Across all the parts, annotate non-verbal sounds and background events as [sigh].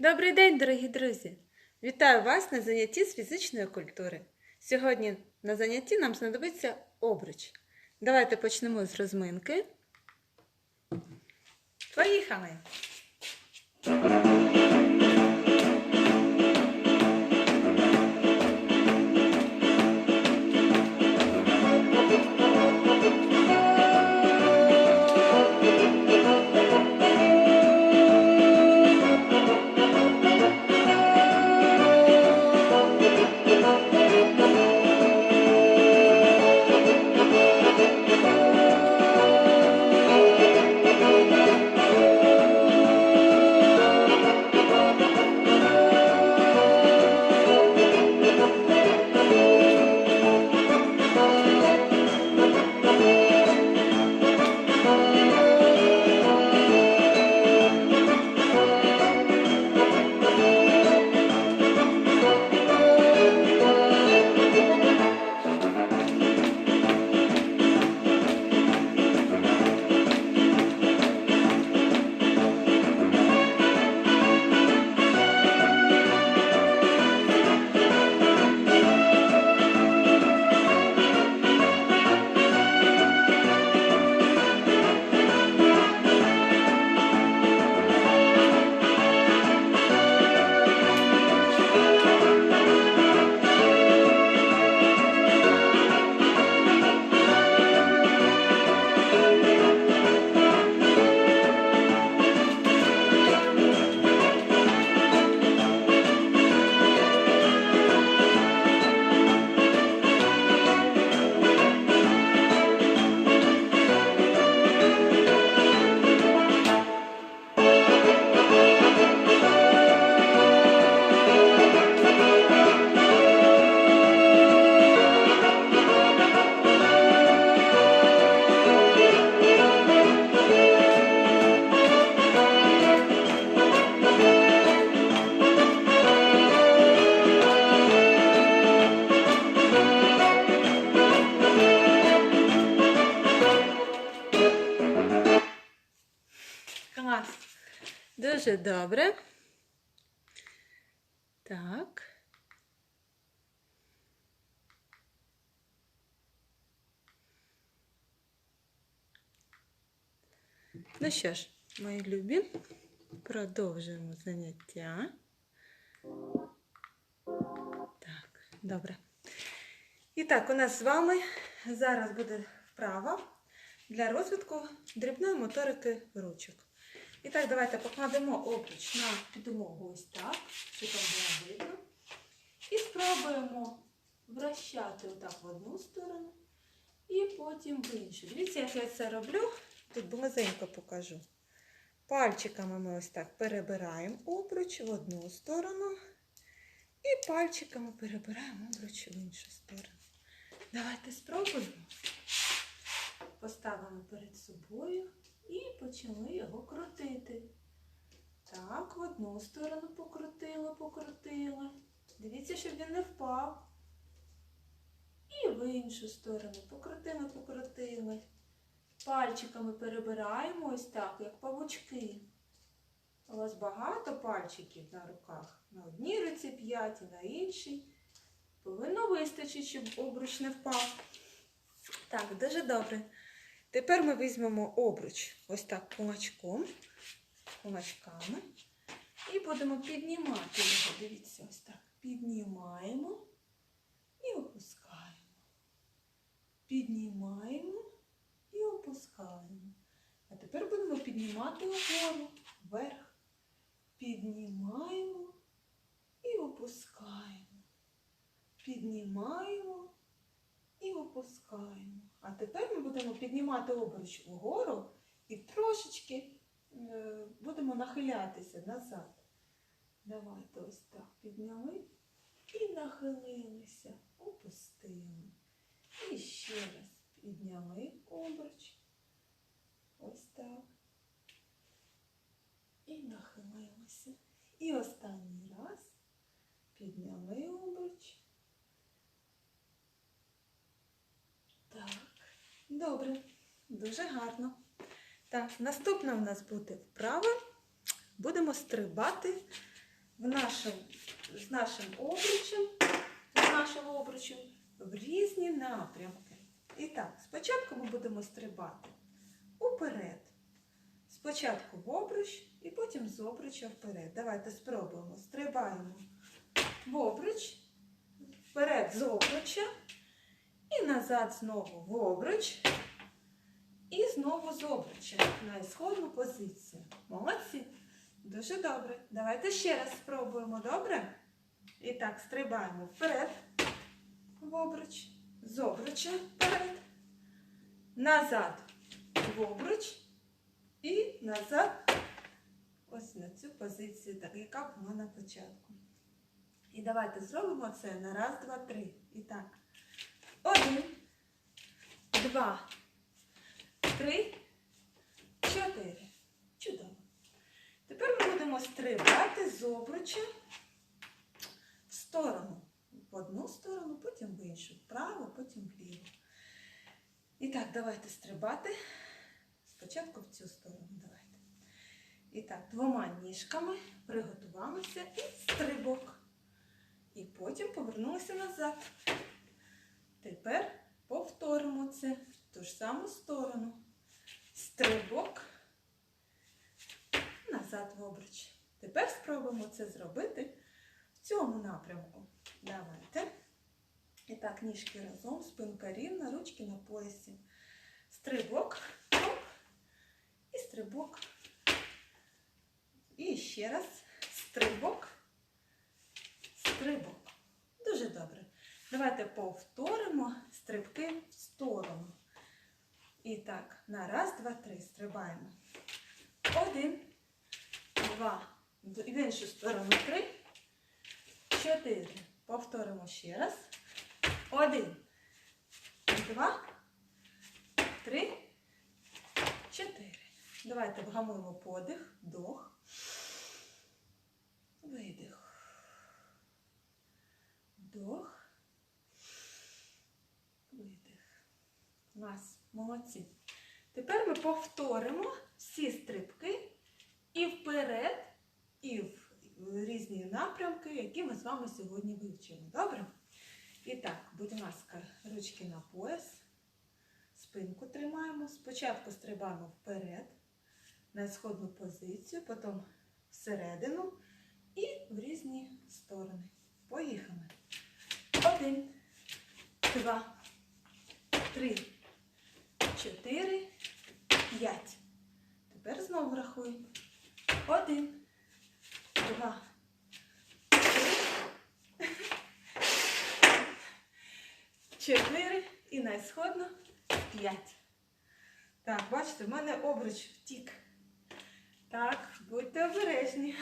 Добрий день, дорогі друзі! Вітаю вас на занятті з фізичної культури. Сьогодні на занятті нам знадобиться обруч. Давайте почнемо з розминки. Поїхали! Дуже добре. Так. Ну що ж, мої любі, продовжуємо заняття. Так, добре. І так, у нас з вами зараз буде вправа для розвитку дрібної моторики ручок. І так, давайте покладемо обруч на підмогу ось так, щоб там було видно. І спробуємо вращати отак в одну сторону і потім в іншу. Дивіться, як я це роблю. Тут близенько покажу. Пальчиками ми ось так перебираємо обруч в одну сторону. І пальчиками перебираємо обруч в іншу сторону. Давайте спробуємо. Поставимо перед собою і почали його крутити. Так, в одну сторону покрутила, покрутила. Дивіться, щоб він не впав. І в іншу сторону покрутили, покрутили. Пальчиками перебираємо ось так, як павучки. У вас багато пальчиків на руках. На одній руці п'ять, і на іншій. Повинно вистачити, щоб обруч не впав. Так, дуже добре. Тепер ми візьмемо обруч ось так кулачком, кулачками. І будемо піднімати його. Дивіться, ось так. Піднімаємо і опускаємо. Піднімаємо і опускаємо. А тепер будемо піднімати вгору, вверх. Піднімаємо і опускаємо. Піднімаємо і опускаємо. А тепер ми будемо піднімати обруч вгору і трошечки е, будемо нахилятися назад. Давайте ось так підняли і нахилилися, опустили. І ще раз підняли обруч. Ось так. І нахилилися. І останній раз підняли обруч. Так, добре, дуже гарно. Так, наступна в нас буде вправа. Будемо стрибати в нашим, з нашим обручем, з нашим обручем в різні напрямки. І так, спочатку ми будемо стрибати уперед. Спочатку в обруч і потім з обруча вперед. Давайте спробуємо. Стрибаємо в обруч, вперед з обруча і назад знову в обруч. І знову з обруча на ісходну позицію. Молодці. Дуже добре. Давайте ще раз спробуємо, добре? І так, стрибаємо вперед, в обруч, з обруча вперед, назад в обруч і назад ось на цю позицію, так, яка була на початку. І давайте зробимо це на раз, два, три. І так. Один, два, три, чотири. Чудово. Тепер ми будемо стрибати з обруча в сторону. В одну сторону, потім в іншу. Вправо, потім вліво. І так, давайте стрибати. Спочатку в цю сторону давайте. І так, двома ніжками приготувалися і стрибок. І потім повернулися назад. Тепер повторимо це в ту ж саму сторону. Стрибок назад в обруч. Тепер спробуємо це зробити в цьому напрямку. Давайте. І так, ніжки разом, спинка рівна, ручки на поясі. Стрибок, оп, і стрибок. І ще раз стрибок, стрибок. Дуже добре. Давайте повторимо стрибки в сторону. І так, на раз, два, три. Стрибаємо. Один, два. В іншу сторону три. Чотири. Повторимо ще раз. Один, два, три, чотири. Давайте вгамуємо подих, вдох, видих. Вдох, видих. Клас, молодці. Тепер ми повторимо всі стрибки і вперед, і в різні напрямки, які ми з вами сьогодні вивчимо. Добре? І так, будь ласка, ручки на пояс, спинку тримаємо. Спочатку стрибаємо вперед, на сходну позицію, потім всередину і в різні сторони. Поїхали. Один, два, три, чотири, п'ять. Тепер знову рахуємо. Один, два, три, чотири і на сходну п'ять. Так, бачите, в мене обруч втік. Так, будьте обережні.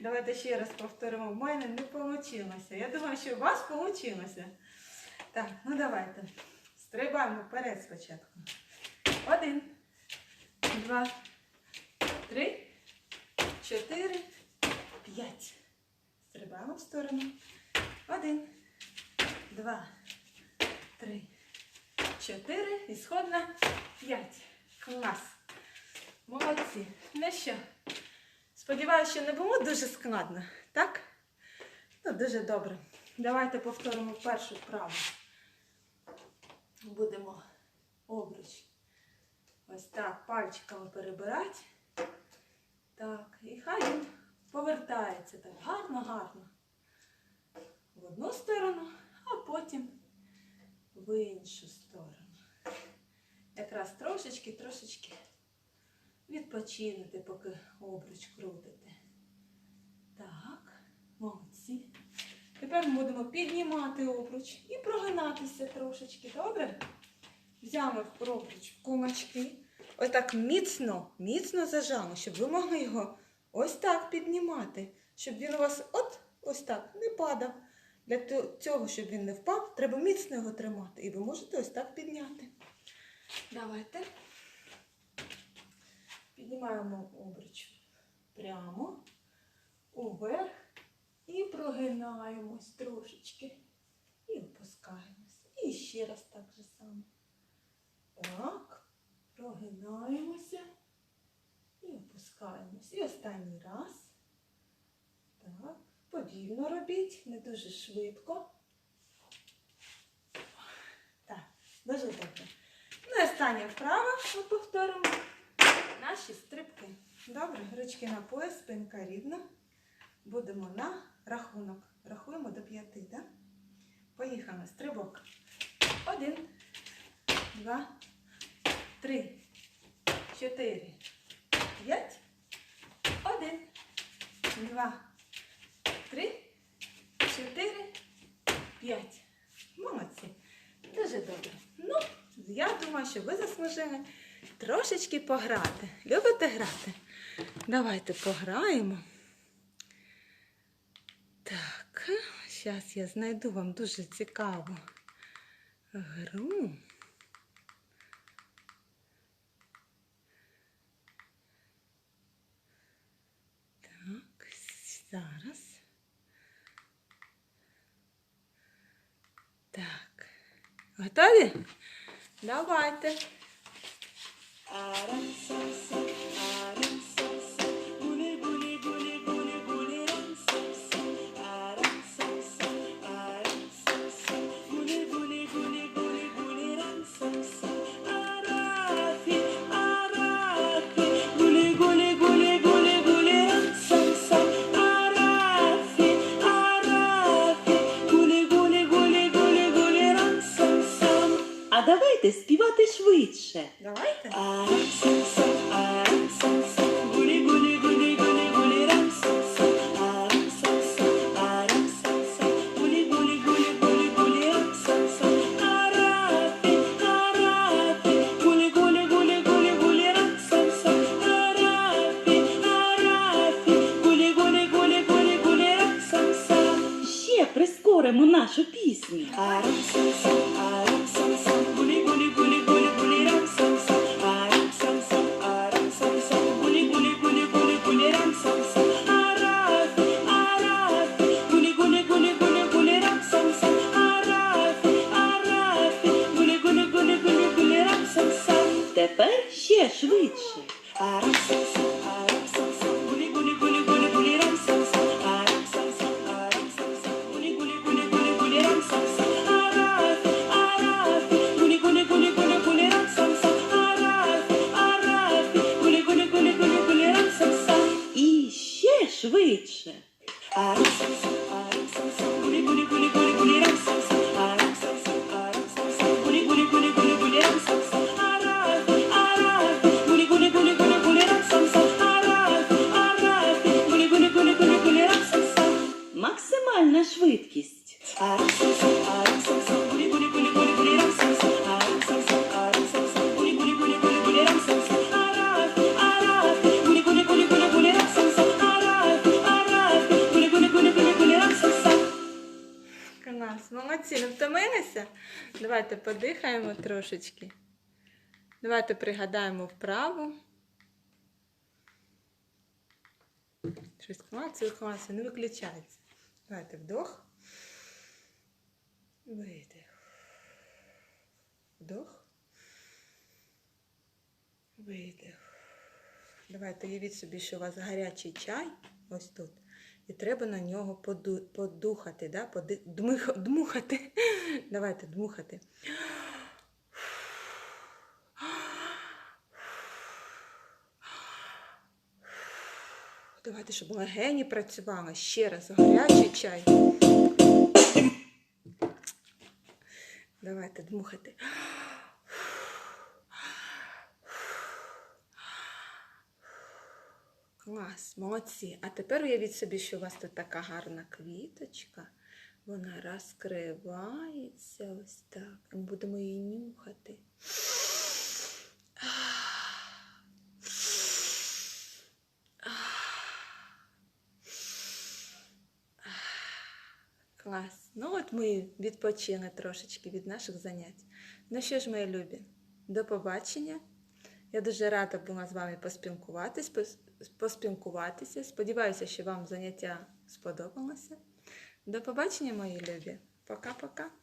Давайте ще раз повторимо. В мене не вийшло. Я думаю, що у вас вийшло. Так, ну давайте. Стрибаємо вперед спочатку. Один, два, три, чотири, п'ять. Стрибаємо в сторону. Один, два, три, чотири. І сходна п'ять. Клас. Молодці. Ну що? Сподіваюся, що не було дуже складно, так? Ну, дуже добре. Давайте повторимо першу вправу. Будемо обруч. Ось так, пальчиками перебирати. Так, і хай він повертається так гарно-гарно. В одну сторону, а потім в іншу сторону. Якраз трошечки-трошечки відпочинете, поки обруч крутите. Так, молодці. Тепер ми будемо піднімати обруч і прогинатися трошечки, добре? Взяли обруч в кулачки. Ось так міцно, міцно зажали, щоб ви могли його ось так піднімати. Щоб він у вас от ось так не падав. Для цього, щоб він не впав, треба міцно його тримати. І ви можете ось так підняти. Давайте. Піднімаємо обруч прямо, уверх прогинаємось трошечки. І опускаємось. І ще раз так же само. Так, прогинаємося і опускаємось. І останній раз. повільно робіть, не дуже швидко. Так, дуже добре. Ну і остання вправа ми повторимо наші стрибки. Добре, ручки на пояс, спинка рівна. Будемо на рахунок. Рахуємо до п'яти, так? Поїхали. Стрибок. Один, два, три, чотири, п'ять. Один, два, три, чотири, п'ять. Молодці. Дуже добре. Ну, я думаю, що ви заслужили трошечки пограти. Любите грати? Давайте пограємо. Так, зараз я знайду вам дуже цікаву гру. Так, зараз. Так. Готові? Давайте. А давайте співати швидше. Давайте. Ще прискоримо нашу пісню. Тепер швидше. Максимальна швидкість. Клас, молодці, не втомилися? Давайте подихаємо трошечки. Давайте пригадаємо вправу. Щось клацає, клацає, не виключається. Давайте вдох. Видих. Вдох. Видих. Давайте уявіть собі, що у вас гарячий чай ось тут. І треба на нього подухати, да? Дмухати. [laughs] Давайте дмухати. Давайте, щоб легені працювали. Ще раз гарячий чай. Давайте дмухати. Клас, молодці. А тепер уявіть собі, що у вас тут така гарна квіточка. Вона розкривається ось так. Ми будемо її нюхати. Клас. Ну от ми відпочили трошечки від наших занять. Ну що ж, мої любі, до побачення. Я дуже рада була з вами поспілкуватись, поспілкуватися. Сподіваюся, що вам заняття сподобалося. До побачення, мої любі. Пока-пока.